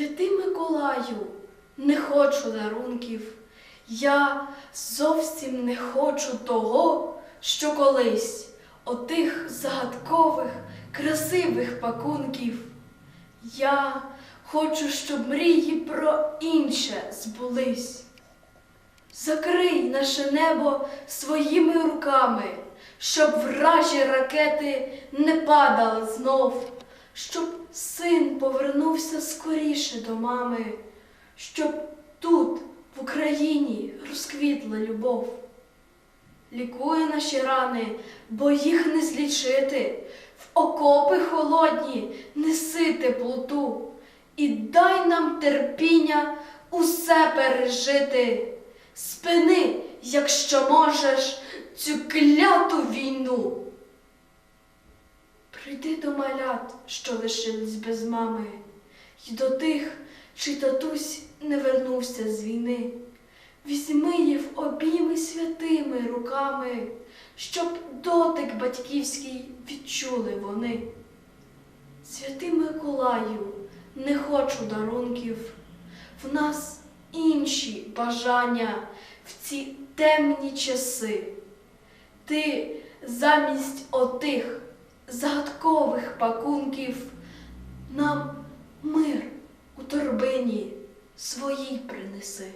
Миколаю, не хочу дарунків. Я зовсім не хочу того, що колись отих загадкових, красивих пакунків. Я хочу, щоб мрії про інше збулись. Закрий наше небо своїми руками, щоб вражі ракети не падали знов, щоб син повернувся скоріше до мами, щоб тут, в Україні, розквітла любов. Лікує наші рани, бо їх не злічити, в окопи холодні неси теплоту, і дай нам терпіння усе пережити. Спини, якщо можеш, цю кляту війну. Прийди до малят, що лишились без мами, й до тих, чий татусь не вернувся з війни. Візьми їх обійми святими руками, щоб дотик батьківський відчули вони. Святий Миколаю, не хочу дарунків, в нас інші бажання в ці темні часи. Ти замість отих загадкових пакунків нам мир у торбині своїй принеси.